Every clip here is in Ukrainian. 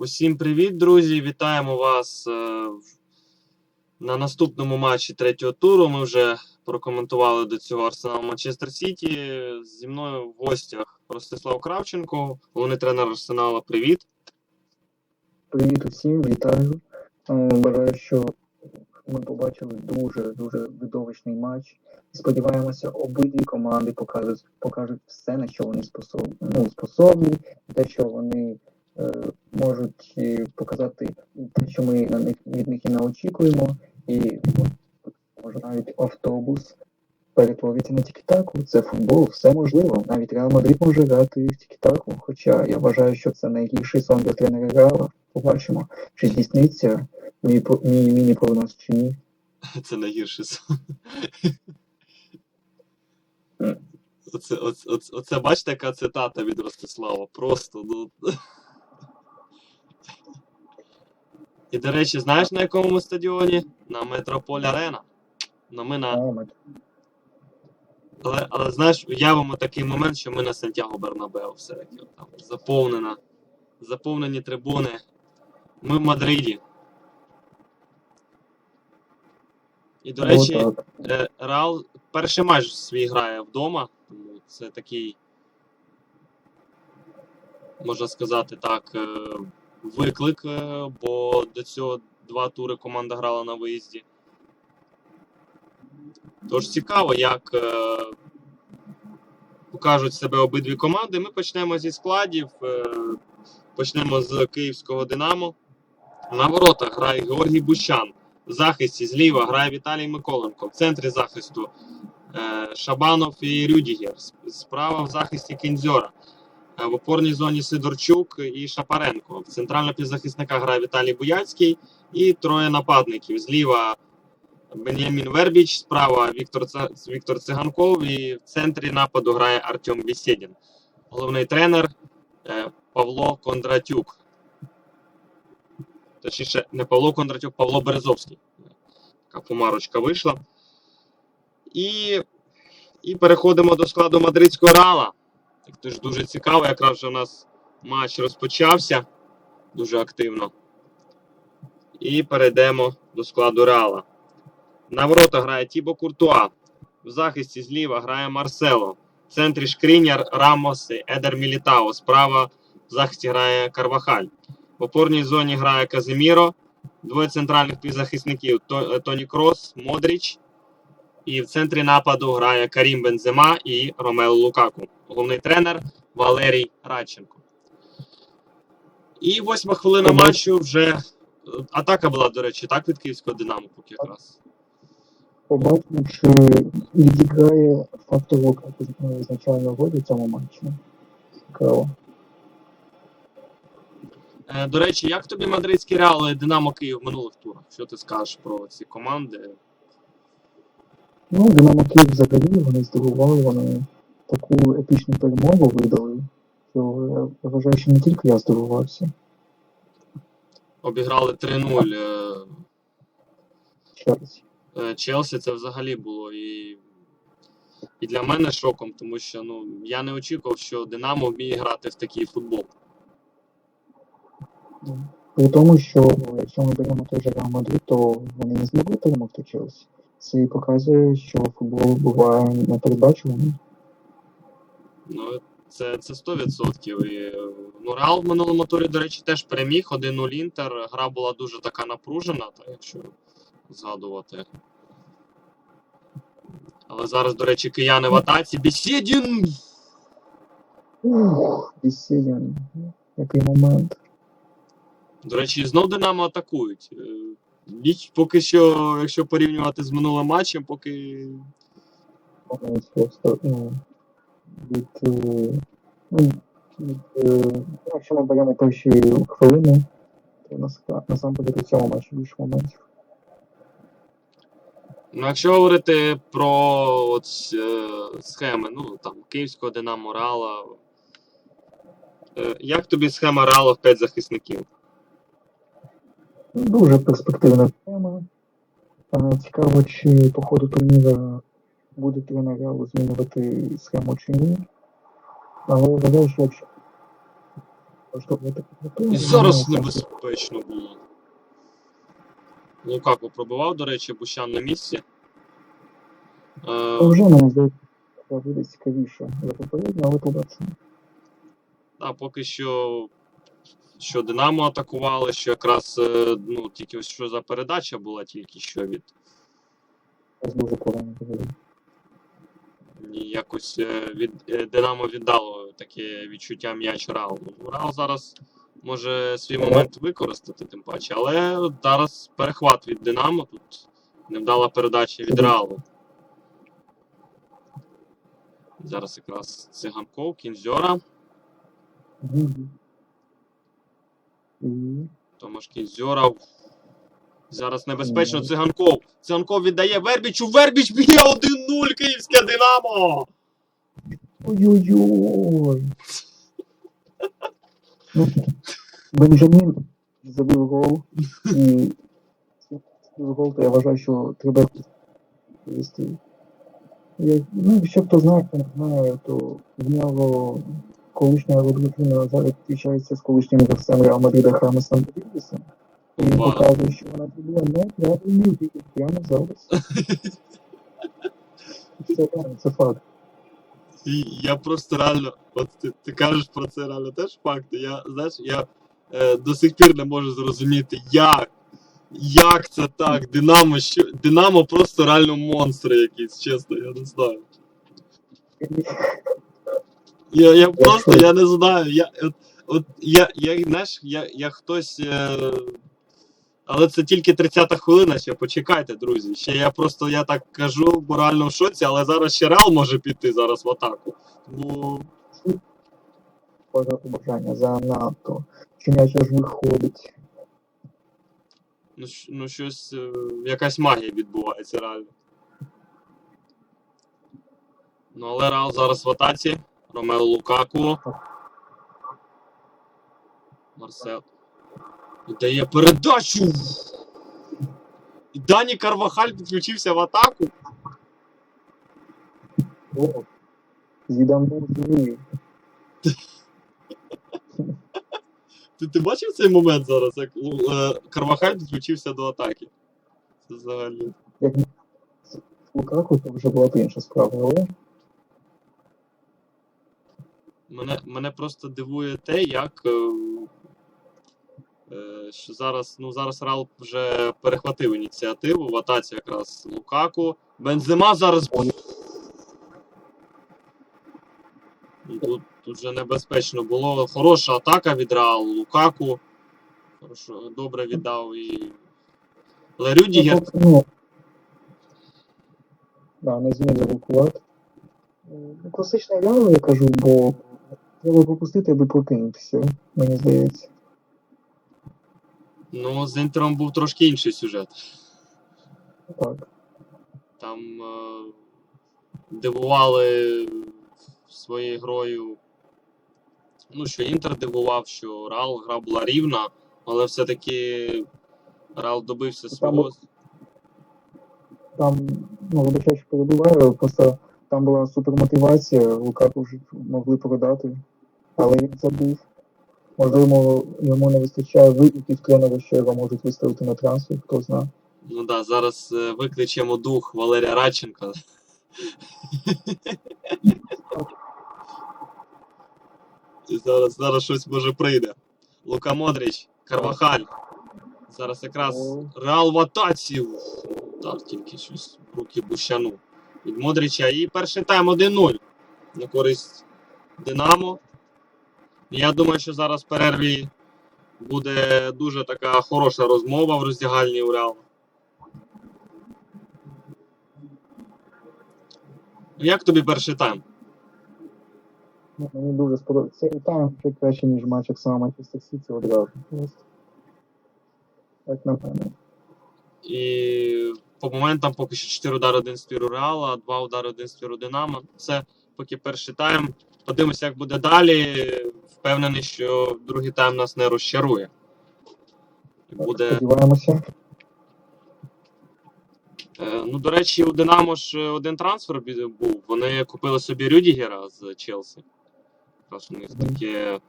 Усім привіт, друзі! Вітаємо вас е, на наступному матчі третього туру. Ми вже прокоментували до цього Арсенал Манчестер Сіті. Зі мною в гостях Ростислав Кравченко, головний тренер Арсенала. Привіт. Привіт усім, вітаю. Е, Бажаю, що ми побачили дуже дуже видовищний матч. Сподіваємося, обидві команди покажуть, покажуть все, на що вони способні, ну, способні, те, що вони е, можуть е, показати те, що ми на них від них і не очікуємо, і може навіть автобус перетвориться на тікітаку. Це футбол, все можливо. Навіть Реал Мадрид може грати в тікітаку. Хоча я вважаю, що це найгірший сон для тренера Реала. Побачимо, чи здійсниться мій, мій міні-прогноз чи ні. Це найгірший сон. Оце, оце, оце, оце бачите, яка цитата від Ростислава. Просто ну. І, до речі, знаєш на якому стадіоні? На Метрополь Арена. Ну, ми на Але, але знаєш, уявимо такий момент, що ми на Сантьяго Бернабеу все-таки там заповнена, заповнені трибуни. Ми в Мадриді. І, до речі, е, Реал перший матч свій грає вдома, тому це такий, можна сказати так, е, виклик, е, бо до цього два тури команда грала на виїзді. Тож цікаво, як е, покажуть себе обидві команди. Ми почнемо зі складів. Е, почнемо з київського Динамо. На воротах грає Георгій Бущан. В захисті зліва грає Віталій Миколенко. В центрі захисту Шабанов і Рюдігер. Справа в захисті Кінзьора. Е, в опорній зоні Сидорчук і Шапаренко. В центрального півзахисника грає Віталій Буяцький і троє нападників. Зліва Бенямін Вербіч, справа Віктор, Віктор Циганков і в центрі нападу грає Артем Бесєдін. Головний тренер е, Павло Кондратюк. Точніше, не Павло Кондратюк, Павло Березовський. Така помарочка вийшла. І, і переходимо до складу мадридського Реала. Так тож дуже цікаво, якраз вже у нас матч розпочався дуже активно. І перейдемо до складу Реала. На ворота грає Тібо Куртуа. В захисті зліва грає Марсело. В центрі Шкріняр, Рамос Едер Мілітао. Справа в захисті грає Карвахаль. В опорній зоні грає Казиміро. Двоє центральних півзахисників Тоні Крос, Модріч. І в центрі нападу грає Карім Бензема і Ромео Лукаку. Головний тренер Валерій Радченко. І восьма хвилина матчу вже е, атака була, до речі, так від київського Динамо, поки якраз. Побачимо, чи відіграє фактор Лукаку визначальну роль у цьому матчі. Цікаво. Е, До речі, як тобі мадридський Реал і Динамо Київ минулих турах? Що ти скажеш про ці команди? Ну, Динамо Київ взагалі вони здивували, вони таку епічну перемогу видали. Що я вважаю, що не тільки я здивувався. Обіграли 3-0 е, Челсі. е, Челсі. Це взагалі було і, і для мене шоком, тому що ну, я не очікував, що Динамо вміє грати в такий футбол. При тому, що якщо ми беремо той же Реал Мадрид, то вони не змогли перемогти Челсі. Це і показує, що футбол буває непередбачуваний. Ну, це, це 100%. І, е, ну, Реал в минулому турі, до речі, теж переміг 1-0 Інтер. Гра була дуже така напружена, та, якщо згадувати. Але зараз, до речі, кияни в атаці. Бесідін! Ух, Бесідін. Який момент. До речі, знов Динамо атакують. Ніч поки що, якщо порівнювати з минулим матчем, поки просто ну, від, ну, від, якщо ми беремо перші хвилини, то наска- насамперед у цьому матчі більше моментів. Ну, якщо говорити про от, е, схеми, ну там Київського Динамо Реала. Е, як тобі схема Реала в 5 захисників? Дуже перспективна тема. Цікаво, чи по ходу турніру буде тренер Реалу змінювати схему чи ні. Але вважаю, що якщо влаштовувати І зараз небезпечно було. Лукако пробивав, до речі, Бущан на місці. Е, Вже мені здається, буде цікавіше за попередньо, але побачимо. та, поки що, що Динамо атакували, що якраз е, ну, тільки ось що за передача була тільки що від дуже погано якось е, від е, Динамо віддало таке відчуття м'яч Реалу. Реал зараз може свій момент використати, тим паче, але зараз перехват від Динамо тут невдала передача від Реалу. Зараз якраз циганков, кінзьора. Мгм. І Томаш Кінзьора. Зараз небезпечно циганков. Циганков віддає Вербічу. Вербіч б'є 1-0 київське Динамо. Ой-ой-ой. Ну, Бенджамін забив гол. І забив гол, то я вважаю, що треба вести. Ну, якщо хто знає, то в нього колишня родина зараз зустрічається з колишнім гравцем Реал Мадріда Хамесом Родрігесом. І він показує, що вона зробила неправильний вихід прямо зараз. Це, реально, це факт. І я просто реально, от ти, ти кажеш про це реально теж факти. Я знаєш, я е, до сих пір не можу зрозуміти, як. Як це так? Динамо, що Динамо просто реально монстри якісь, чесно, я не знаю. Я, я просто я не знаю. Я, от, от я, я знаєш, я, я хтось. Е, але це тільки 30-та хвилина, ще почекайте, друзі. Ще я просто я так кажу, бо реально в шоці, але зараз ще Реал може піти зараз в атаку. Тому Багато бажання занадто. Чи м'яч аж виходить. ну, щ- ну щось, е, якась магія відбувається реально. Ну, але Реал зараз в атаці. Ромео Лукаку. Марсел. Дає передачу. Дані Карвахаль підключився в атаку. О, Зідан був. Ти, ти бачив цей момент зараз, як е, Карвахаль підключився до атаки? Це взагалі. Як Лукаку, то вже була б інша справа, але Мене, мене просто дивує те, як. е, е, що зараз, ну, зараз Реал вже перехватив ініціативу в атаці якраз Лукаку. Бензема зараз. Тут, тут вже небезпечно було. Хороша атака від Реалу. Лукаку. Хорошо, добре віддав і. Але Рюдігер. Да, не зміг заблокувати. Класичний реал, я кажу, бо треба пропустити, аби прокинутися, мені здається. Ну, з Інтером був трошки інший сюжет. Так. Там е, дивували своєю грою. Ну, що Інтер дивував, що Реал гра була рівна, але все-таки Реал добився свого. Там, ну, вибачаю, що перебуваю, просто там була супермотивація, Лукаку вже могли продати, але він забув. Можливо, йому не вистачає викликів тренера, що його можуть виставити на трансфер, хто знає. Ну да, зараз е, викличемо дух Валерія Радченка. Зараз, зараз щось може прийде. Лука Модрич, Карвахаль. Зараз якраз Реал в атаці. Так, тільки щось руки Бущану. Від Модрича. І перший тайм 1-0 на користь Динамо. Я думаю, що зараз в перерві буде дуже така хороша розмова в роздягальні у Реала. Ну, Як тобі перший тайм? Ну, Мені дуже сподобається. Цей тайм ще краще, ніж матч Оксана Манчестер Сіті одразу. Так на мене. І по моментам поки що 4 удари один ствір у Реала, 2 удари один ствір у Динамо. Це поки перший тайм. Подивимося, як буде далі. Впевнений, що другий тайм нас не розчарує. Буде. Сподіваємося. Е, Ну, до речі, у Динамо ж один трансфер був. Вони купили собі Рюдігера з Челсі. Якраз у них таке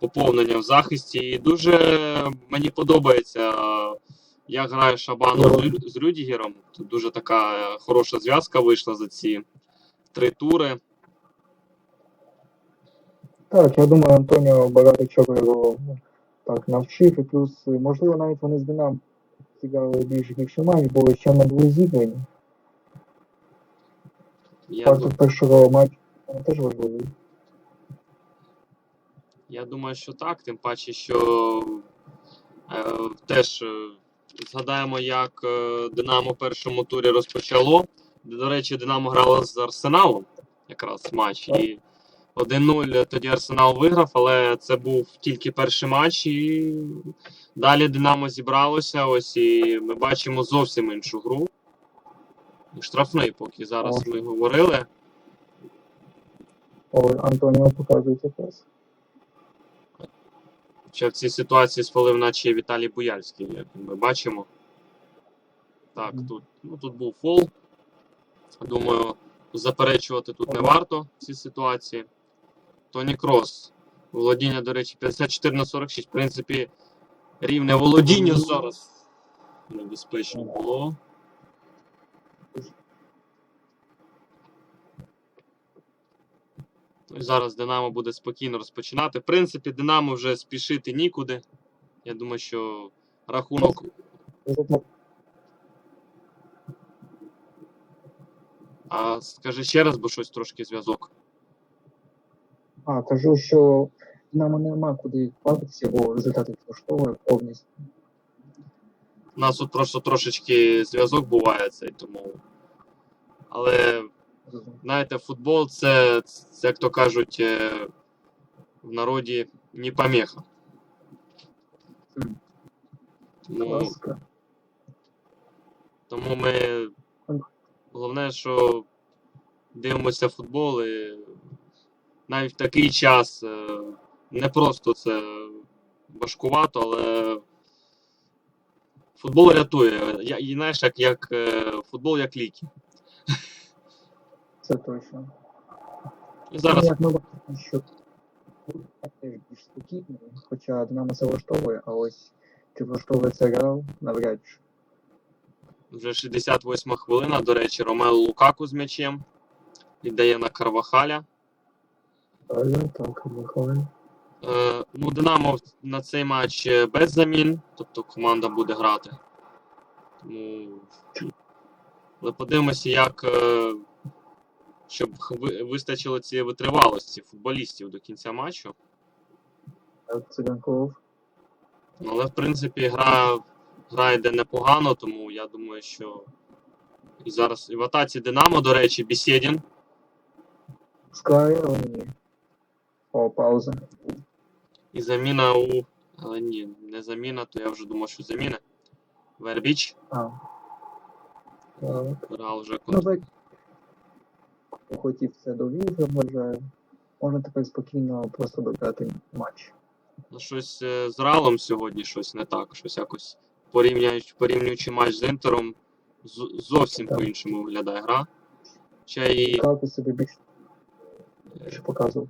поповнення в захисті. І дуже мені подобається, як грає Шабанов з, Рюдігером. Тут дуже така е, хороша зв'язка вийшла за ці три тури. Так, я думаю, Антоніо багато чого його ну, так навчив, і плюс, можливо, навіть вони з Динамо зіграли більш гірший матч, бо ще не були зіграні. Я, Фактор першого матчу теж важливий. Я думаю, що так, тим паче, що е, теж е, згадаємо, як е, Динамо в першому турі розпочало. До речі, Динамо грало з Арсеналом якраз матч. І 1-0 тоді Арсенал виграв, але це був тільки перший матч, і далі Динамо зібралося. Ось і ми бачимо зовсім іншу гру. Штрафний, поки зараз ми говорили. О, Антоніо показується якраз. Ще в цій ситуації спалив, наче Віталій Буяльський, як ми бачимо. Так, тут, ну, тут був фол. Думаю, заперечувати тут не варто в цій ситуації. Тоні Крос. Володіння, до речі, 54 на 46. В принципі, рівне володіння зараз. Небезпечно було. Ну і зараз Динамо буде спокійно розпочинати. В принципі, Динамо вже спішити нікуди. Я думаю, що рахунок А скажи ще раз, бо щось трошки зв'язок. А, кажу, що нам нема куди хватитися, бо результати влаштовує повністю. У нас тут просто трошечки зв'язок буває цей, тому. Але, знаєте, футбол це, це як то кажуть, е, в народі не помеха. Тому, тому ми. Головне, що дивимося футбол і навіть в такий час е, не просто це важкувато, але футбол рятує. Я, і знаєш, як, як е, футбол як ліки. Це точно. І зараз Як ми бачимо, що теж більш спокійний, хоча Динамо це влаштовує, а ось чи влаштовує це Реал, навряд чи. вже 68 хвилина. До речі, Ромео Лукаку з м'ячем. Віддає на Карвахаля. Правильно, так, Михайло. Е, ну, Динамо на цей матч е, без замін, тобто команда буде грати. Тому. Але подивимося, як. е, Щоб вистачило цієї витривалості футболістів до кінця матчу. Циганков. Ну, Але, в принципі, гра, гра йде непогано, тому я думаю, що. І зараз і в атаці Динамо, до речі, Бісєдін. Скай, але ні. О, пауза. І заміна у. Але ні, не заміна, то я вже думав, що заміна. Вербіч. А. Так. Грав вже Ну, так. Хотів це довів, я вважаю. Можна тепер спокійно просто дограти матч. Ну, щось е, з Ралом сьогодні щось не так. Щось якось порівняючи, порівнюючи матч з Інтером, зовсім по-іншому виглядає гра. Ще і Калки собі більше е, більше показував.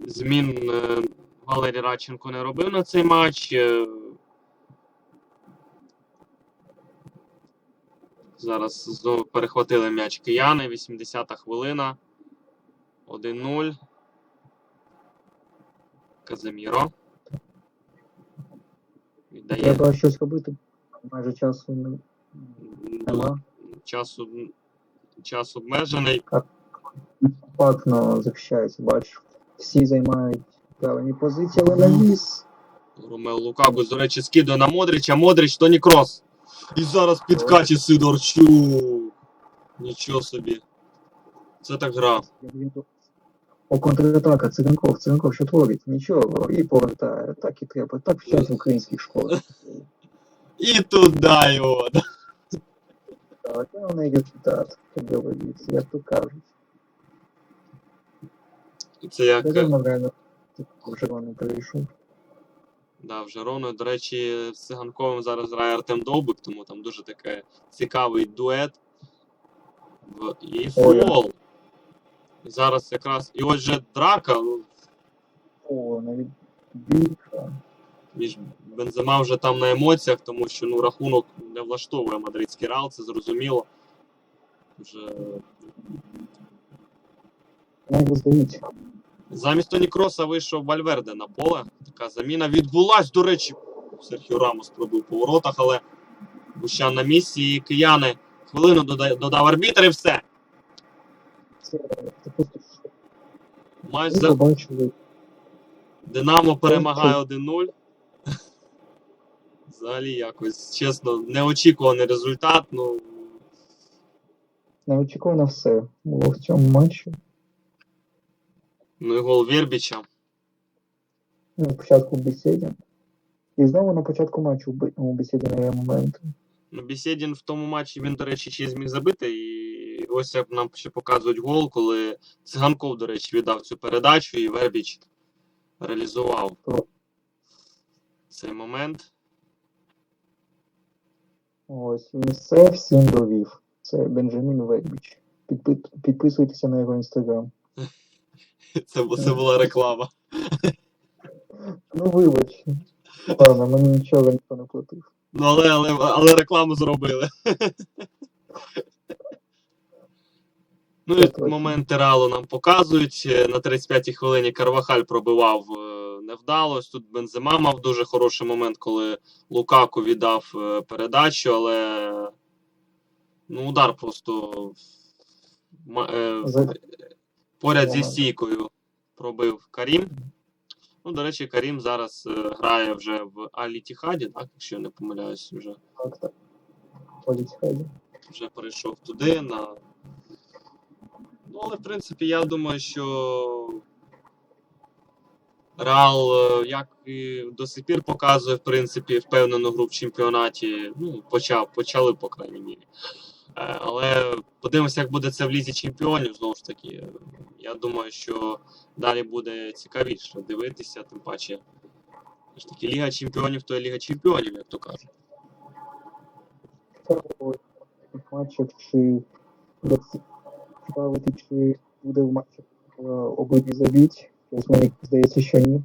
змін е, Валерій Радченко не робив на цей матч. е. Зараз знову перехватили м'яч кияни, 80-та хвилина. 1-0. Казиміро. Віддає. Треба щось робити. Майже часу не- нема. Часу, час обмежений. Компактно захищається, бачиш. Всі займають правильні позиції, але навіс. Ромео Лукаку, до речі, скидує на Модрича, Модрич, Тоні Крос. І зараз підкаче Сидорчук. Нічого собі. Це так гра. О, контратака, циганков, циганков, що творить? Нічого, і повертає, так і треба. Так вчать в українських школах. І туди його. Так, а вони результат, як говориться, як то кажуть. Це як Я думаю, реально, вже вони перейшов. Да, вже Роною. До речі, з Циганковим зараз грає Артем Довбик, тому там дуже такий цікавий дует. І фол. Зараз якраз. І ось же драка. О, навіть. Між Бензема вже там на емоціях, тому що ну, рахунок не влаштовує мадридський Реал, це зрозуміло. Вже... Здається. Замість Тоні Кроса вийшов Вальверде на поле. Така заміна відбулась, до речі. Серхіо Рамос пробив по воротах, але Бущан на місці і кияни хвилину дода- додав арбітр і все. Матч за Динамо перемагає 1-0. Взагалі якось, чесно, неочікуваний результат. Ну, неочікувано все було в цьому матчі. Ну і гол Вірбіча. Ну, Спочатку Бесідін. І знову на початку матчу у Бесідіна є моменти. Ну, Бісєдін в тому матчі він, до речі, ще зміг забити. І ось як нам ще показують гол, коли Циганков, до речі, віддав цю передачу, і Вербіч реалізував цей момент. Ось він все всім довів. Це Бенджамін Вербіч. Підпи- Підписуйтеся на його інстаграм. Це, це була реклама. Ну вибач. Ладно, мені нічого ніхто не платив. Ну, але, але, але рекламу зробили. Ну і моменти Реалу нам показують. На 35-й хвилині Карвахаль пробивав е, невдало. Тут Бензема мав дуже хороший момент, коли Лукаку віддав е, передачу, але ну, удар просто е, поряд зі стійкою пробив Карім. Ну, до речі, Карім зараз е, грає вже в Алі-Тіхаді, так, якщо я не помиляюсь, вже, Так, так. Ходить вже перейшов туди. На... Ну, але, в принципі, я думаю, що Реал, е, як і до сих пір показує, в принципі, впевнену гру в чемпіонаті. Ну, почав, почали, по крайній мірі. Але подивимося, як буде це в лізі чемпіонів. Знову ж таки, я думаю, що далі буде цікавіше дивитися, тим паче. ж таки, Ліга чемпіонів то є Ліга чемпіонів, як то кажуть. матчах, чи буде цікавити, чи буде в матчах е, обидві забіть. Мені здається, що ні.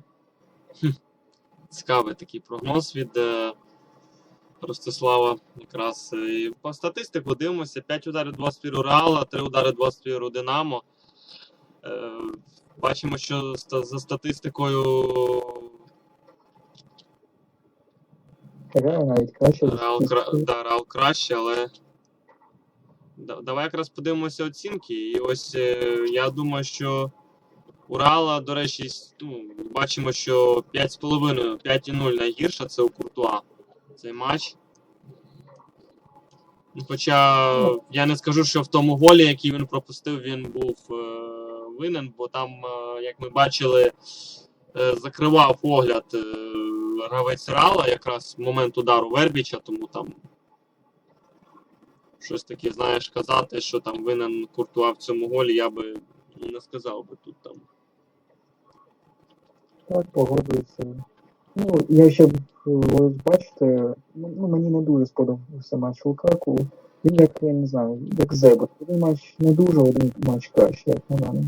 Цікавий такий прогноз від е, Ростислава. Якраз і по статистику дивимося: 5 ударів 24 у Реала, 3 удари 24 у Динамо. Е, бачимо, що за статистикою Реал навіть краще. Реал, кра... да, Реал краще, але давай якраз подивимося оцінки. І ось е, я думаю, що у Реала, до речі, ну, бачимо, що 5,5, 5,0 найгірша це у Куртуа цей матч. Хоча я не скажу, що в тому голі, який він пропустив, він був е, винен, бо там, е, як ми бачили, е, закривав погляд е, гравець Реала якраз в момент удару Вербіча, тому там щось таке, знаєш, казати, що там винен Куртуа в цьому голі, я би не сказав би тут там. Так, погоджуюся. Ну, я ще е, ось бачите, ну ну, мені не дуже сподобався матч Лукаку. Він як, я не знаю, як Зебра. Один матч не дуже, один матч краще, як на мене.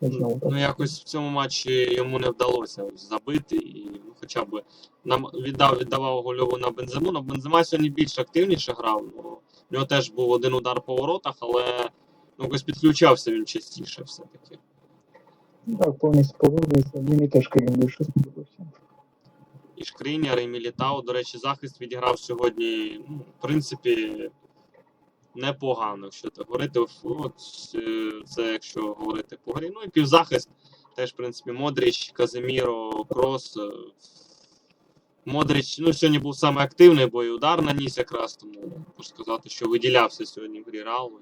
Так. Ну, якось в цьому матчі йому не вдалося забити, і ну, хоча б нам віддав, віддавав гольову на Бензему. На Бензема сьогодні більш активніше грав. Ну, в нього теж був один удар по воротах, але ну, якось підключався він частіше все-таки. Ну, Так, повністю погоджуюся. Мені теж Крім більше сподобався. І Шкріняр, і Мілітау. До речі, захист відіграв сьогодні, ну, в принципі, непогано, якщо так говорити. От, е, це якщо говорити по грі. Ну і півзахист теж, в принципі, Модріч, Казиміро, Крос. е, Модріч, ну, сьогодні був саме активний, бо і удар наніс якраз, тому можу сказати, що виділявся сьогодні в грі Реалу.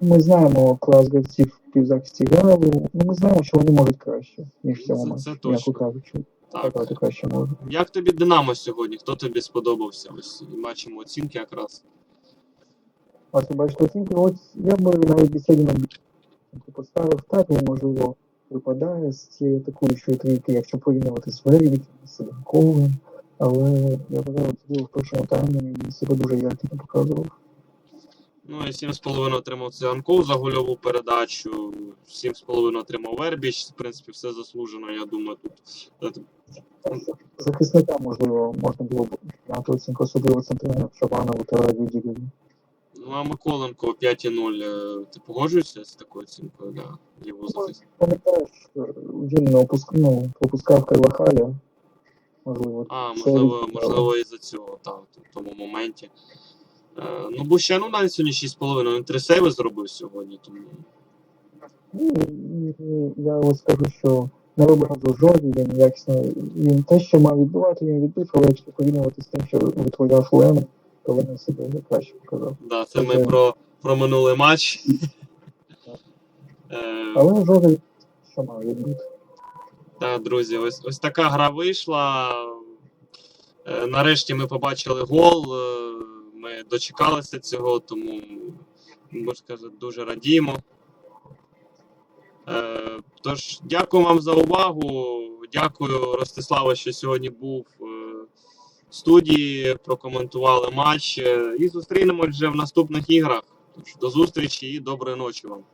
Ми знаємо клас гравців півзахисті Реалу. Ну, ми знаємо, що вони можуть краще, ніж в цьому Це- матчі. М'яко кажучи, Так. сказати краще можуть. Як тобі Динамо сьогодні? Хто тобі сподобався? Ось бачимо оцінки якраз. А ти бачите оцінки, от я би навіть бесіді поставив так, він можливо випадає з цієї атакуючої трійки, якщо порівнювати з Вервіком, з Седенковим. Але я вважаю, особливо в першому таймі він себе дуже якісно показував. Ну і 7,5 отримав Циганков за гольову передачу. 7,5 отримав Вербіч. В принципі, все заслужено. Я думаю, тут е, Захисника, можливо, можна було б оцінку, особливо центрального Шабанову та Рюдігеру. Ну, а Миколенко 5,0. е, Ти погоджуєшся з такою оцінкою для лівого захисника? Пам'ятаєш, він не опуск... ну, пропускав Карлахаля. Можливо, А, можливо, можливо, і за цього, так, в тому моменті. Е, ну, Бущану навіть сьогодні 6,5. Він три сейви зробив сьогодні, тому. Ну, я ось скажу, що не образу жодні, він якісно, він те, що мав відбувати, він відбив, але якщо порівнювати з тим, що витворяв Лем, то він себе вже краще показав. Да, це ми про, про минулий матч. Е, Але жоден, що мав відбити. Так, друзі, ось, ось така гра вийшла. Е, Нарешті ми побачили гол. Ми дочекалися цього, тому можна сказати, дуже радіємо. Е, Тож, дякую вам за увагу. Дякую, Ростиславе, що сьогодні був е, в студії, прокоментували матч. Е, І зустрінемось вже в наступних іграх. Тож, до зустрічі і доброї ночі вам.